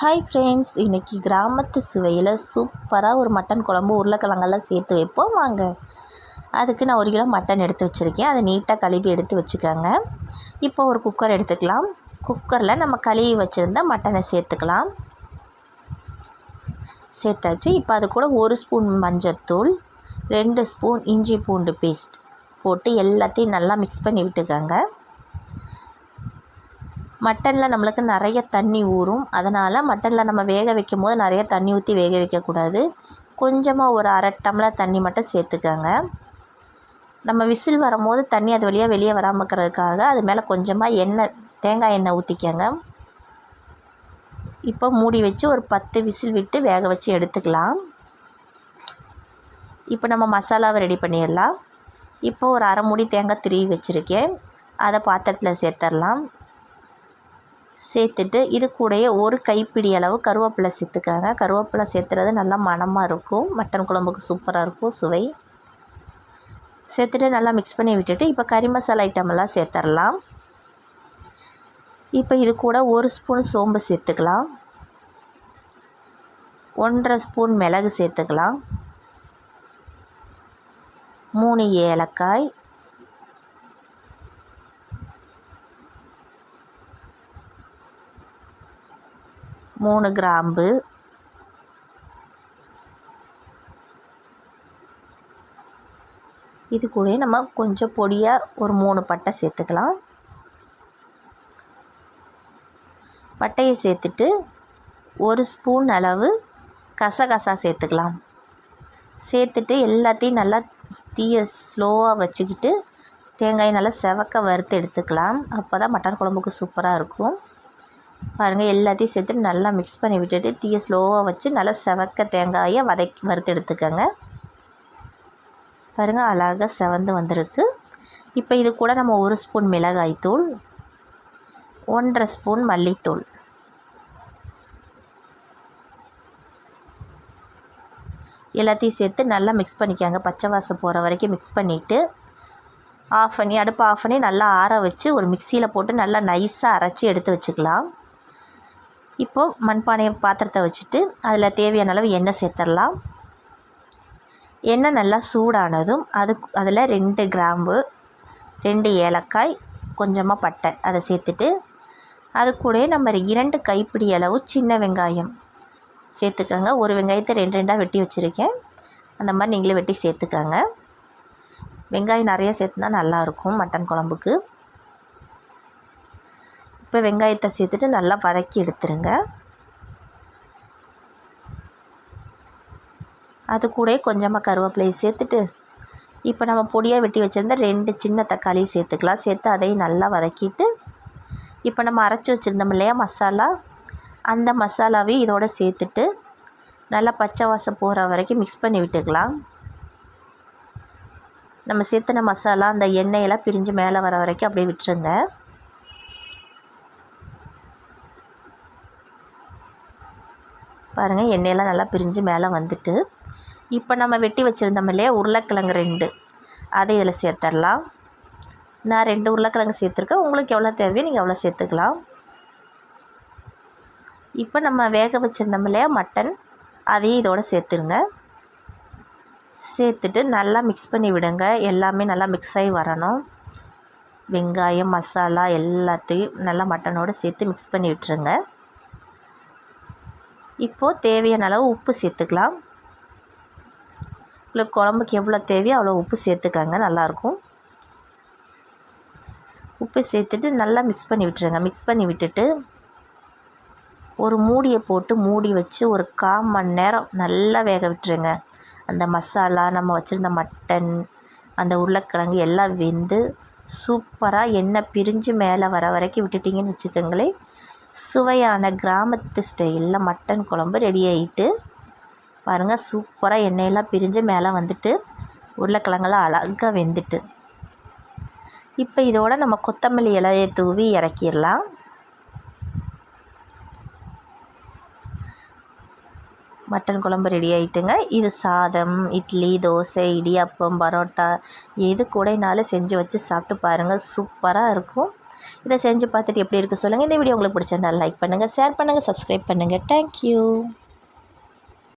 Hi friends இன்றைக்கி கிராமத்து சுவையில் சூப்பராக ஒரு மட்டன் குழம்பு உருளைக்கிழங்கெல்லாம் சேர்த்து வைப்போம். வாங்க. அதுக்கு நான் ஒரு கிலோ மட்டன் எடுத்து வச்சுருக்கேன். அதை நீட்டாக கழுவி எடுத்து வச்சுக்கோங்க. இப்போ ஒரு குக்கர் எடுத்துக்கலாம். குக்கரில் நம்ம கழுவி வச்சுருந்த மட்டனை சேர்த்துக்கலாம். சேர்த்தாச்சு. இப்போ அது கூட ஒரு ஸ்பூன் மஞ்சத்தூள் ரெண்டு ஸ்பூன் இஞ்சி பூண்டு பேஸ்ட் போட்டு எல்லாத்தையும் நல்லா மிக்ஸ் பண்ணி விட்டுக்கோங்க. மட்டனில் நம்மளுக்கு நிறைய தண்ணி ஊறும். அதனால் மட்டனில் நம்ம வேக வைக்கும் போது நிறைய தண்ணி ஊற்றி வேக வைக்கக்கூடாது. கொஞ்சமாக ஒரு அரை டம்ளர் தண்ணி மட்டும் சேர்த்துக்கோங்க. நம்ம விசில் வரும்போது தண்ணி அது வழியாக வெளியே வராமல் இருக்கிறதுக்காக அது மேலே கொஞ்சமாக எண்ணெய் தேங்காய் எண்ணெய் ஊற்றிக்கங்க இப்போ மூடி வச்சு ஒரு பத்து விசில் விட்டு வேக வச்சு எடுத்துக்கலாம். இப்போ நம்ம மசாலாவை ரெடி பண்ணிடலாம். இப்போ ஒரு அரை மூடி தேங்காய் திருவி வச்சுருக்கேன். அதை பாத்திரத்தில் சேர்த்துடலாம். சேர்த்துட்டு இது கூடயே ஒரு கைப்பிடி அளவு கருவேப்பிலை சேர்த்துக்காங்க. கருவேப்பிலை சேர்த்துறது நல்லா மணமாக இருக்கும். மட்டன் குழம்புக்கு சூப்பராக இருக்கும். சுவை. சேர்த்துட்டு நல்லா மிக்ஸ் பண்ணி விட்டுட்டு இப்போ கறி மசாலா ஐட்டமெல்லாம் சேர்த்துடலாம் இப்போ இது கூட ஒரு ஸ்பூன் சோம்பு சேர்த்துக்கலாம். ஒன்றரை ஸ்பூன் மிளகு சேர்த்துக்கலாம். மூணு ஏலக்காய். மூணு கிராம்பு. இது கூட நம்ம கொஞ்சம் பொடியாக ஒரு மூணு பட்டை சேர்த்துக்கலாம். பட்டையை சேர்த்துட்டு ஒரு ஸ்பூன் அளவு கசகசா சேர்த்துக்கலாம். சேர்த்துட்டு எல்லாத்தையும் நல்லா தீயை ஸ்லோவாக வச்சுக்கிட்டு தேங்காயை நல்லா செவக்க வறுத்து எடுத்துக்கலாம். அப்போ தான் மட்டன் குழம்புக்கு சூப்பராக இருக்கும். பாருங்கள் எல்லாத்தையும் சேர்த்து நல்லா மிக்ஸ் பண்ணி விட்டுட்டு தீயை ஸ்லோவாக வச்சு நல்லா செவக்க தேங்காயை வதக்கி வறுத்து எடுத்துக்கோங்க பாருங்கள் அழகாக செவந்து வந்திருக்கு. இப்போ இது கூட நம்ம ஒரு ஸ்பூன் மிளகாய்த்தூள் ஒன்றரை ஸ்பூன் மல்லித்தூள். எல்லாத்தையும் சேர்த்து நல்லா மிக்ஸ் பண்ணிக்கோங்க. பச்சை வாசம் போகிற வரைக்கும் மிக்ஸ் பண்ணிவிட்டு ஆஃப் பண்ணி அடுப்பு ஆஃப் பண்ணி நல்லா ஆற வச்சு ஒரு மிக்சியில் போட்டு நல்லா நைஸாக அரைச்சி எடுத்து வச்சுக்கலாம். இப்போது மண்பானையை பாத்திரத்தை வச்சுட்டு அதில் தேவையான அளவு எண்ணெய் சேர்த்துடலாம். எண்ணெய் நல்லா சூடானதும் அது அதில் ரெண்டு கிராம்பு ரெண்டு ஏலக்காய் கொஞ்சமாக பட்டை அதை சேர்த்துட்டு அது கூட நம்ம இரண்டு கைப்பிடி அளவு சின்ன வெங்காயம் சேர்த்துக்கோங்க. ஒரு வெங்காயத்தை ரெண்டு ரெண்டாக வெட்டி வச்சுருக்கேன். அந்த மாதிரி நீங்களே வெட்டி சேர்த்துக்கோங்க. வெங்காயம் நிறைய சேர்த்துனா நல்லாயிருக்கும் மட்டன் குழம்புக்கு. இப்போ வெங்காயத்தை சேர்த்துட்டு நல்லா வதக்கி எடுத்துருங்க. அது கூட கொஞ்சமாக கருவேப்பிலையை சேர்த்துட்டு இப்போ நம்ம பொடியாக வெட்டி வச்சுருந்த ரெண்டு சின்ன தக்காளி சேர்த்துக்கலாம். சேர்த்து அதையும் நல்லா வதக்கிட்டு இப்போ நம்ம அரைச்சி வச்சுருந்தோம் இல்லையா மசாலா அந்த மசாலாவையும் இதோடு சேர்த்துட்டு நல்லா பச்சை வாசம் போகிற வரைக்கும் மிக்ஸ் பண்ணி விட்டுக்கலாம். நம்ம சேர்த்துன மசாலா அந்த எண்ணெயெல்லாம் பிரிஞ்சு மேலே வர வரைக்கும் அப்படியே விட்டுருங்க. பாருங்கள் எண்ணெயெல்லாம் நல்லா பிரிஞ்சு மேலே வந்துட்டு இப்போ நம்ம வெட்டி வச்சுருந்தோம் இல்லையா உருளைக்கிழங்கு ரெண்டு. அதை இதில் சேர்த்துடலாம் நான் ரெண்டு உருளைக்கிழங்கு சேர்த்துருக்கேன். உங்களுக்கு எவ்வளோ தேவையோ நீங்கள் எவ்வளோ சேர்த்துக்கலாம். இப்போ நம்ம வேக வச்சுருந்தோம் இல்லையா மட்டன் அதையும் இதோடு சேர்த்துருங்க. சேர்த்துட்டு நல்லா மிக்ஸ் பண்ணி விடுங்க. எல்லாமே நல்லா மிக்ஸ் ஆகி வரணும். வெங்காயம் மசாலா எல்லாத்தையும் நல்லா மட்டனோடு சேர்த்து மிக்ஸ் பண்ணி விட்டுருங்க. இப்போது தேவையான அளவு உப்பு சேர்த்துக்கலாம். உங்களுக்கு குழம்புக்கு எவ்வளோ தேவையோ அவ்வளோ உப்பு சேர்த்துக்கங்க நல்லாயிருக்கும். உப்பு சேர்த்துட்டு நல்லா மிக்ஸ் பண்ணி விட்டுருங்க. மிக்ஸ் பண்ணி விட்டுட்டு ஒரு மூடியை போட்டு மூடி வச்சு ஒரு கால் மணி நேரம் நல்லா வேக விட்டுருங்க. அந்த மசாலா நம்ம வச்சுருந்த மட்டன் அந்த உருளைக்கிழங்கு எல்லாம் வெந்து சூப்பராக எண்ணெய் பிரிஞ்சு மேலே வர வரைக்கும் விட்டுட்டிங்கன்னு வச்சுக்கோங்களேன். சுவையான கிராமத்து ஸ்டைலில் மட்டன் குழம்பு ரெடி ஆகிட்டு பாருங்கள் சூப்பராக எண்ணெயெல்லாம் பிரிஞ்சு மேலே வந்துட்டு உருளைக்கிழங்கெல்லாம் அழகாக வெந்துட்டு. இப்போ இதோட நம்ம கொத்தமல்லி இலையை தூவி இறக்கிடலாம். மட்டன் குழம்பு ரெடி ஆகிட்டுங்க இது சாதம் இட்லி தோசை இடியாப்பம் பரோட்டா எது கூடனாலும் செஞ்சு வச்சு சாப்பிட்டு பாருங்கள் சூப்பராக இருக்கும். இதை செஞ்சு பார்த்துட்டு எப்படி இருக்குது சொல்லுங்கள் இந்த வீடியோ உங்களுக்கு பிடிச்சிருந்தால் லைக் பண்ணுங்கள் ஷேர் பண்ணுங்கள் சப்ஸ்கிரைப் பண்ணுங்கள் தேங்க்யூ